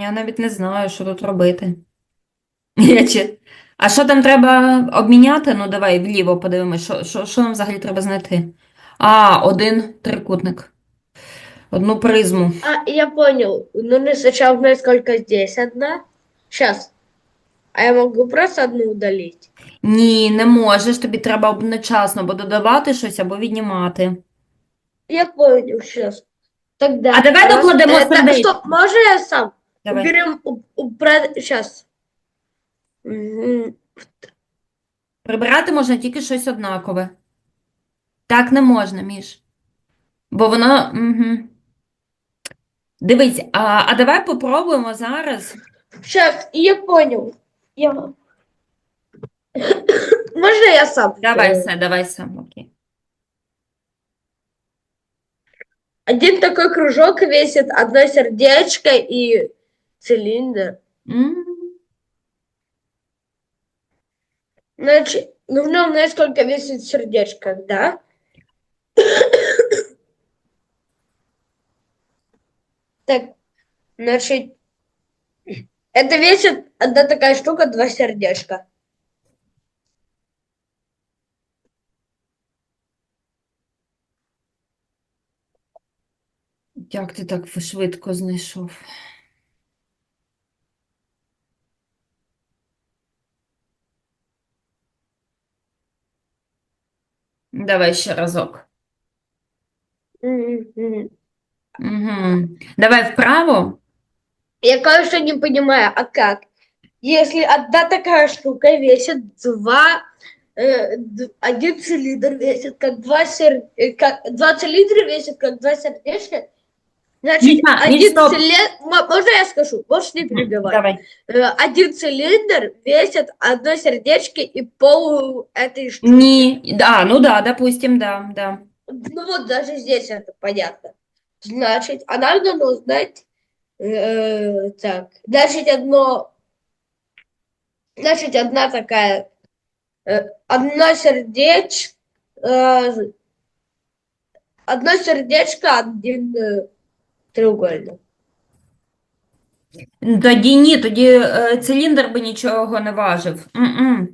Я навіть не знаю, що тут робити. Я чи- А що там треба обміняти? Ну, давай вліво подивимось, що, що, що нам взагалі треба знайти. А, один трикутник. Одну призму. А, я понял. Нужно сначала узнать, сколько здесь одна. Сейчас. А я могу просто одну удалить? Ні, не можеш, тобі треба одночасно або додавати щось, або віднімати. Я понял, сейчас. Тогда. А давай докладемо так, сердечко. стоп, можно я сам? Давай. Уберем, у- сейчас. Прибирати можна тільки щось однакове. Так не можна, Міш. Бо воно. Угу. Дивись, а, а давай попробуємо зараз. Сейчас, я понял. Я... Можно я сам? Давай все, давай сам, окей. Один такой кружок весит одно сердечко и цилиндр. М, Значит, нужно узнать, сколько весит сердечко, да? Так, значит, это весит одна такая штука, два сердечка. Як ти так швидко знайшов? Давай ще разок. Угу. Давай вправо. Я, конечно, не понимаю, а как? Если одна такая штука весит два, э, д- один цилиндр весит как два сер... э, как два цилиндра весит как два сердечка, значит, Миш, один стоп. цилиндр... Можно я скажу? Можешь не перебивать? Давай. Э, Один цилиндр весит одно сердечко и пол этой штуки. Ні. Да, ну да, допустим, да, да. Ну вот даже здесь это понятно. Значит, а нам надо узнать, э, так, значит, одно, значит, одна такая, э, одно сердечко, э, одно сердечко, один э, треугольник. Тоді ні, тоді е, циліндр би нічого не важив. М-м.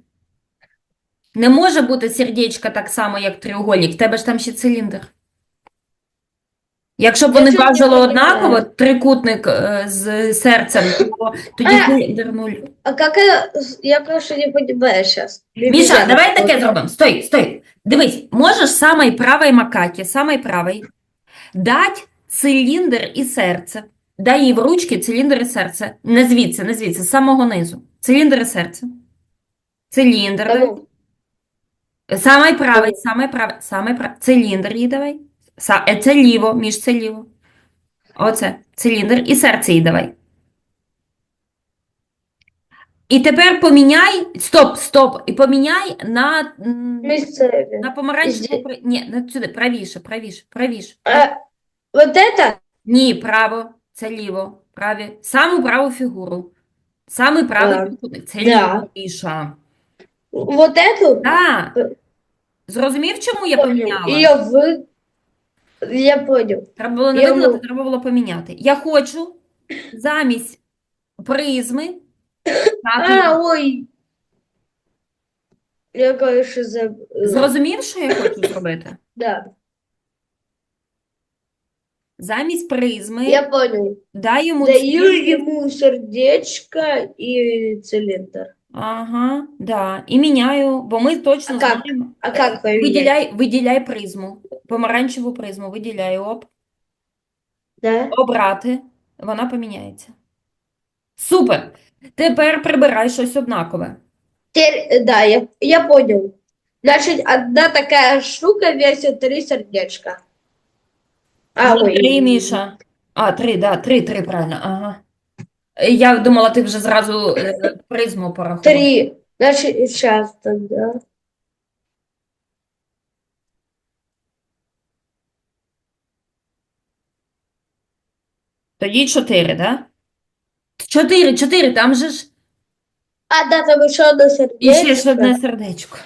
Не може бути сердечко так само, як треугольник. В тебе ж там ще циліндр. Якщо б Я вони не важили однаково, трикутник е, з серцем, то тоді А. циліндр нуль. А как я, конечно, не понимаю сейчас. Міша, давай таке зробимо. Стой, стой. Дивись, можеш самий правий макакі, самий правий, дать циліндр і серце. Дай їй в ручки циліндр і серце. Не звідси, не звідси, з самого низу. Циліндр і серце. Циліндр. дай. Кому? Самий правий, самий правий, самий правий. Циліндр їй давай. Са... е, Це ліво, між це ліво. Оце, циліндр і серце їй давай. І тепер поміняй, стоп, стоп, і поміняй на, м, Местами. на помаранчеву, ні, не сюди, правіше, правіше, правіше. А, вот это? Ні, право, це ліво, праві. Саму праву фігуру. Самий правий Так. трикутник, це Да. ліво, Міша. Вот эту? Так. Зрозумів, чому я поміняла? Ее вы... Я понял. Треба було не Я виділити, мов- треба було поміняти. Я хочу замість призми дати- А, ой. Я, конечно, заб... Зрозумів, що я хочу зробити? Да, Замість призми я понял. дай йому Даю циліндр. ему сердечко и цилиндр. Ага, да. І міняю, бо ми точно А как? знаємо. А как поменять? Виділяй, виділяй призму. Помаранчеву призму виділяй. Оп. Да? Обрати. Вона поміняється. Супер. Тепер прибирай щось однакове. Э, да, я, я понял. Значит, одна такая штука весит три сердечка. А, ой. Три, Міша. А, три, да, три, три, правильно. Ага. Я думала, ти вже зразу е, призму порахував. Три. Значит, сейчас тогда. Тоді чотири, да? Чотири, чотири, там же ж А, да, там еще одно і ще ж одне сердечко.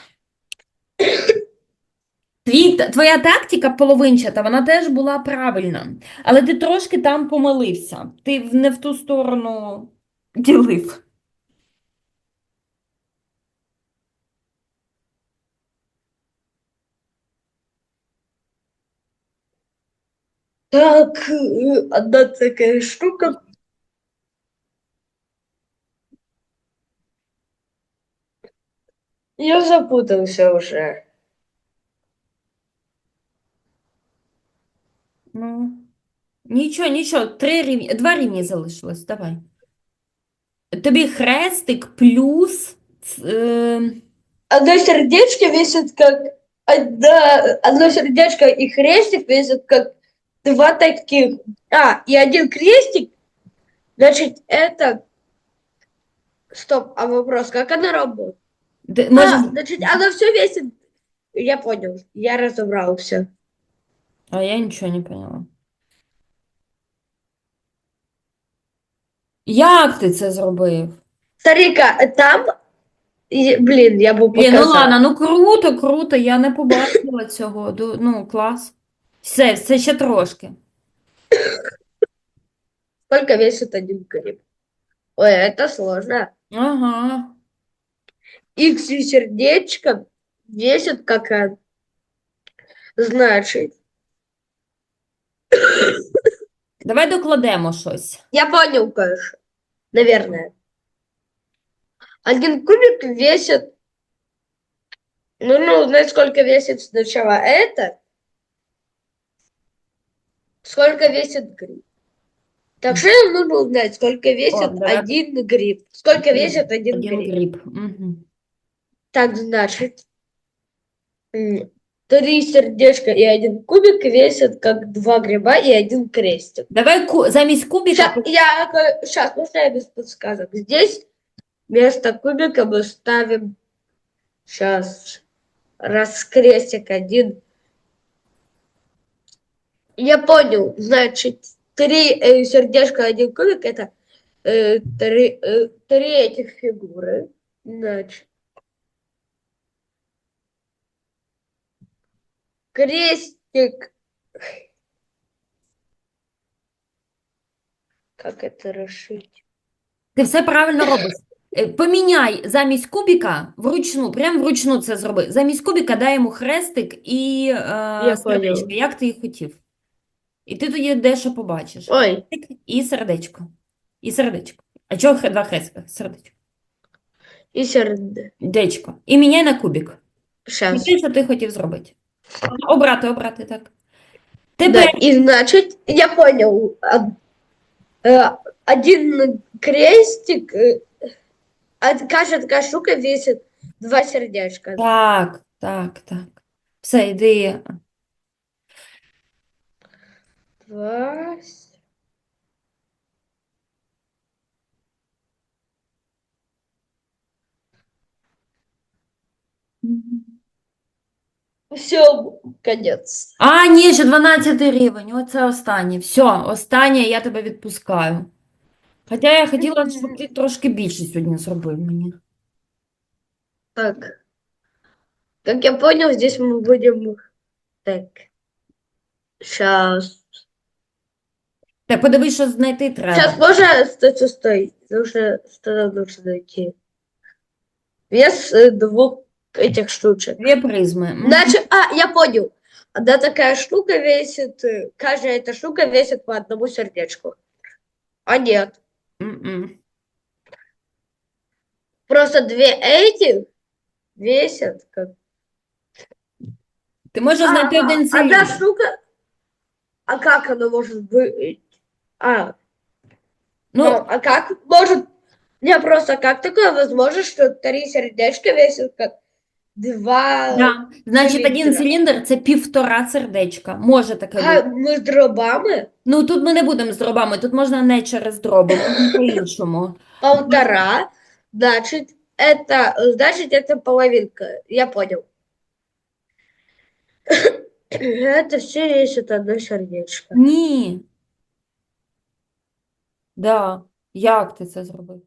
Твоя тактика половинчата, вона теж була правильна, але ти трошки там помилився. Ти не в ту сторону ділив. Так, одна такая штука. Я запутался уже. Ну, нічого, нічого, три рівні, два рівні залишилось, давай. Тобі хрестик плюс е, Одно сердечко весит как одна, одно сердечко и крестик весит как два таких. А, и один крестик, значит, это... Стоп, а вопрос, как она работает? де- А, може, значит, оно все весит... Я понял, я разобрал все. А я нічого не поняла. Як ти це зробив? Старика, там... и, Блин, я бы Блін, ну показал. ладно, ну круто, круто, я не побачила цього. Ду- Ну, клас. Все, все ще трошки. Сколько весит один гриб? Ой, это сложно. Ага. Х и сердечко весит как а, Значит, Давай докладемо щось. я понял, конечно. Наверное. Один кубик весит... Ну, ну, знаешь, сколько весит сначала это? Сколько весит гриб? Так что нам нужно узнать, сколько весит давай. один гриб. Сколько весит один Один гриб? гриб. Угу. Так, значит, м, три сердечка и один кубик весят как два гриба и один крестик. Давай ку... замість кубика. Ща- я, сейчас, можно я без подсказок? Здесь вместо кубика мы ставим, сейчас, раз крестик один. Я понял, значит, три э, сердечка, один кубик, это э, три, э, три этих фигуры. Значит, крестик. Как это расшить? Ти все правильно робиш. Е, Поміняй замість кубика вручну, прям вручну це зроби. Замість кубика дай йому хрестик і е, сердечко, як ти їх хотів. І ти тоді дещо побачиш. Ой, Хрестик І сердечко. І сердечко. А чого хе- два хрестика? Сердечко. и сердечко. Дечко. І міняй на кубик. І те, що ти хотів зробити. Обрати, обрати, так. Да, Тепер и значит, я понял. а, э, Один крестик, э, а каждая такая штука весит два сердечка. Так, так, так. Все, йди. Два. с- Все, конец. А, ні, ще 12 рівень. Оце останнє. Все, останнє я тебе відпускаю. Хоча я хотіла, щоб ти трошки більше сьогодні зробив мені. Так. Как я понял, здесь мы будем... Так. Сейчас. Та подивись, що знайти треба. Сейчас можно... Стой, стой, стой. Нужно... Что нам нужно найти? Вес э, двух этих штучек. Дві призми. М. Значит, а, я понял. Одна такая штука весит... э, Каждая эта штука весит по одному сердечку. А нет. М-м. Просто две этих весят как... Ти можеш знайти А, один Одна циліндр. штука... А как она может быть? А, Ну, Ну, а как может... Не, просто как такое возможно, что три сердечка весят как два... да. Значить, один циліндра. циліндр – це півтора сердечка. Може таке А бути. мы с дробами Ну, тут ми не будемо з дробами, тут можна не через дроби, можна по-іншому. полтора, значит, это, значит, это половинка. Я понял. Это все весит одно сердечко. Ні. Да. Як ти це зробив?